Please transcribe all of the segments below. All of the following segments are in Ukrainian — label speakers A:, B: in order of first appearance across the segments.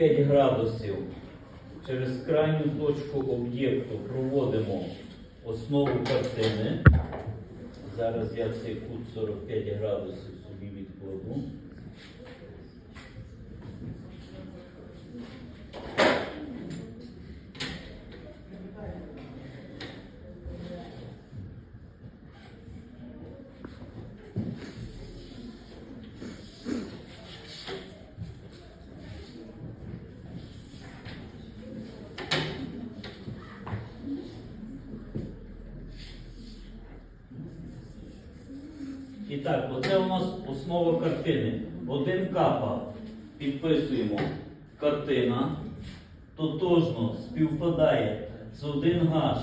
A: 45 градусів через крайню точку об'єкту проводимо основу картини. Зараз я цей кут 45 градусів собі відкладу. І так, оце у нас основа картини. Один капа підписуємо картина, тотожно співпадає з один гаш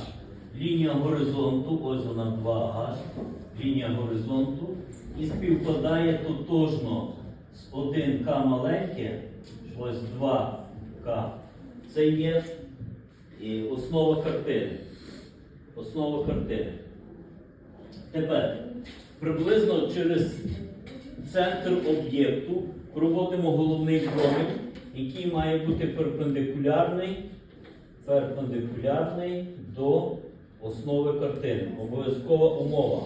A: лінія горизонту, ось вона 2 гаш, лінія горизонту, і співпадає тотожно з 1К маленьке, ось 2К. Це є і основа картини. Основа картини. Тепер приблизно через центр об'єкту проводимо головний промінь, який має бути перпендикулярний, перпендикулярний до основи картини. Обов'язкова умова.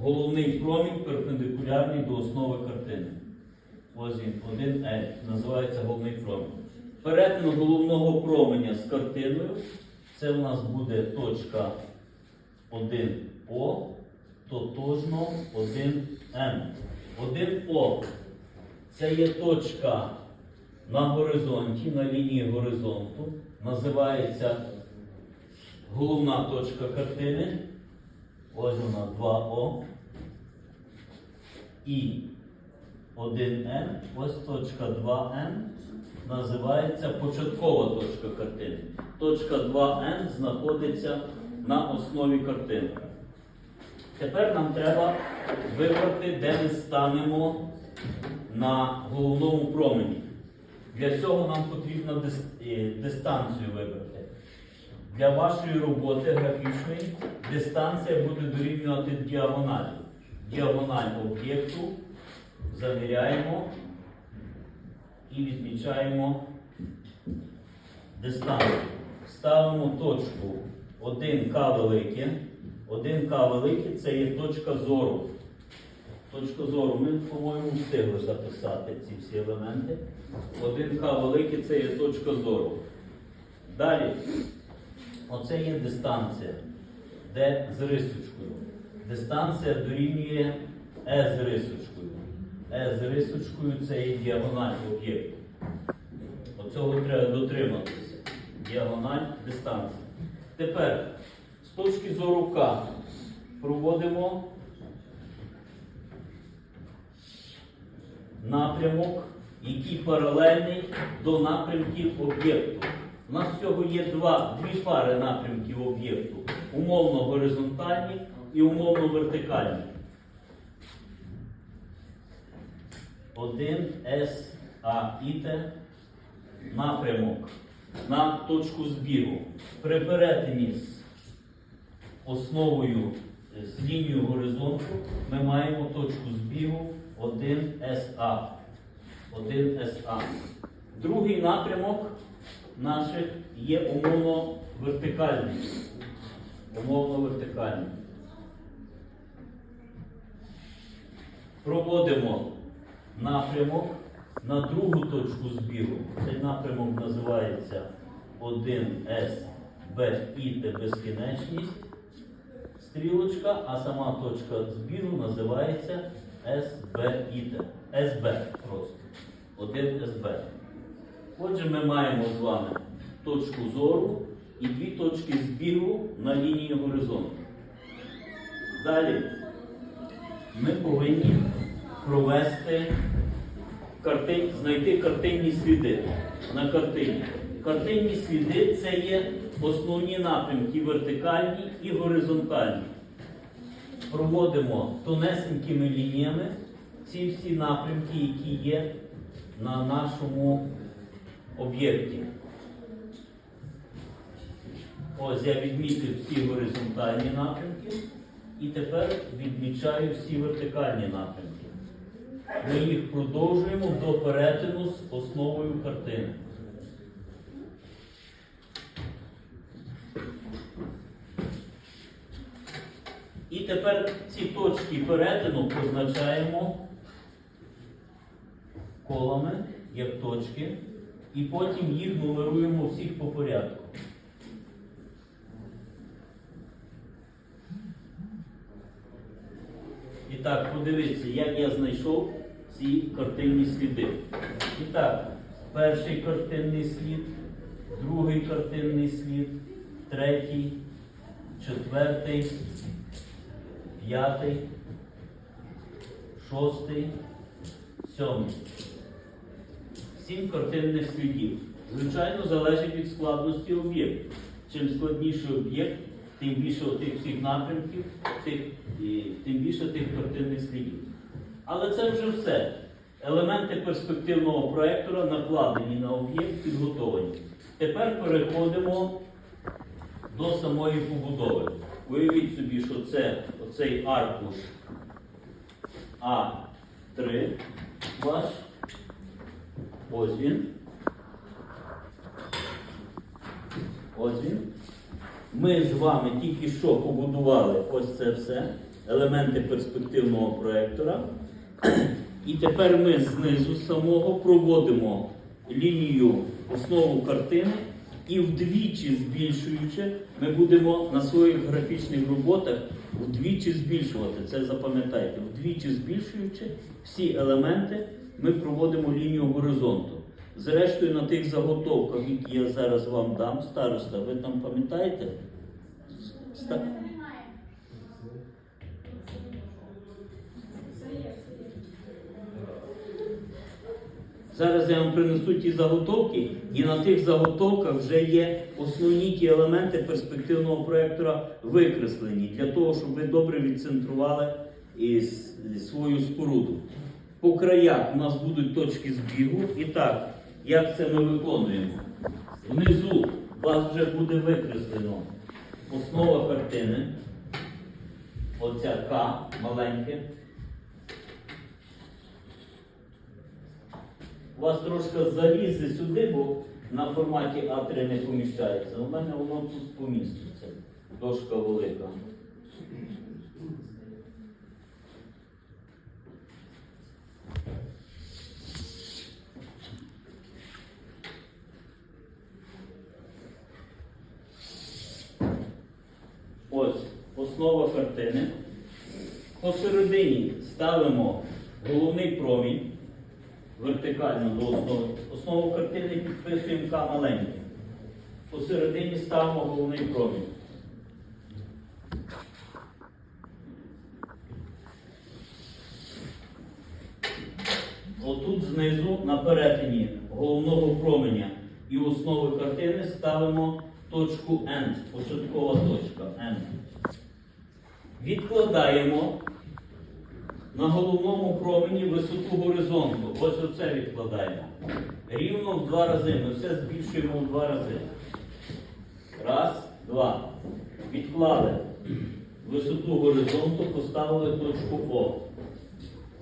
A: Головний промінь перпендикулярний до основи картини. Ось він, 1L, називається головний промінь. Перетин головного променя з картиною. Це у нас буде точка 1О тотожно 1N. 1О це є точка на горизонті, на лінії горизонту. Називається головна точка картини. Ось вона 2О. І 1N, ось точка 2N називається початкова точка картини. Точка 2N знаходиться на основі картини. Тепер нам треба вибрати, де ми станемо на головному промені. Для цього нам потрібно е, дистанцію вибрати. Для вашої роботи графічної дистанція буде дорівнювати діагоналі. Діагональ об'єкту заміряємо і відмічаємо дистанцію. Ставимо точку 1К велике. 1К велике це є точка зору. Точка зору. Ми, по-моєму, встигли записати ці всі елементи. 1К велике це є точка зору. Далі, оце є дистанція, де з рисочкою. Дистанція дорівнює Е з рисочкою. Е з рисочкою це є діагональ об'єкту. Оцього треба дотриматися. Діагональ дистанція. Тепер, з точки зору К, проводимо напрямок, який паралельний до напрямків об'єкту. У нас всього є два, дві пари напрямків об'єкту. Умовно горизонтальні і умовно вертикальні. Один СА іте напрямок на точку збігу. При перетині основою е, з лінією горизонту ми маємо точку збігу 1 СА. 1 СА. Другий напрямок наших є умовно вертикальний. Умовно вертикальний. Проводимо напрямок на другу точку збігу. Цей напрямок називається 1С БІТ безкінечність. Стрілочка, а сама точка збігу називається СБІТ. СБ просто. 1СБ. Отже, ми маємо з вами точку зору і дві точки збігу на лінії горизонту. Далі ми повинні провести картин, знайти картинні сліди на картині. Картинні сліди це є основні напрямки вертикальні і горизонтальні. Проводимо тонесенькими лініями ці всі напрямки, які є на нашому об'єкті. Ось я відмітив всі горизонтальні напрямки і тепер відмічаю всі вертикальні напрямки. Ми їх продовжуємо до перетину з основою картини. Тепер ці точки перетину позначаємо колами, як точки, і потім їх нумеруємо всіх по порядку. І так, подивіться, як я знайшов ці картинні сліди. І так, перший картинний слід, другий картинний слід, третій, четвертий, п'ятий, шостий, сьомий. Сім картинних слідів. Звичайно, залежить від складності об'єкту. Чим складніший об'єкт, тим більше тих всіх напрямків, тих, і, тим більше тих картинних слідів. Але це вже все. Елементи перспективного проектора накладені на об'єкт, підготовлені. Тепер переходимо до самої побудови. Уявіть собі, що це оцей аркуш А3 ваш. Ось він. Ось він. Ми з вами тільки що побудували ось це все, елементи перспективного проектора. І тепер ми знизу самого проводимо лінію основу картини і вдвічі збільшуючи, ми будемо на своїх графічних роботах вдвічі збільшувати. Це запам'ятайте, вдвічі збільшуючи всі елементи, ми проводимо лінію горизонту. Зрештою, на тих заготовках, які я зараз вам дам, староста, ви там пам'ятаєте? Зараз я вам принесу ті заготовки, і на тих заготовках вже є основні ті елементи перспективного проєктора викреслені для того, щоб ви добре відцентрували свою споруду. По краях у нас будуть точки збігу. І так, як це ми виконуємо? Внизу у вас вже буде викреслено основа картини. Оця К маленьке. Вас трошки залізе сюди, бо на форматі А3 не поміщається. У мене воно тут поміститься. Дошка велика. Ось основа картини. Посередині ставимо головний промінь вертикально до основи. Основу картини підписуємо К маленьким. Посередині ставимо головний промінь. Отут знизу на перетині головного променя і основи картини ставимо точку N, початкова точка N. Відкладаємо на головному промені висоту горизонту. Ось оце відкладаємо. Рівно в два рази. Ми все збільшуємо в два рази. Раз, два. Відклали висоту горизонту, поставили точку О.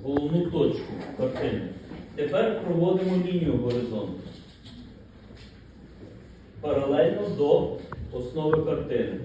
A: Головну точку картини. Тепер проводимо лінію горизонту. Паралельно до основи картини.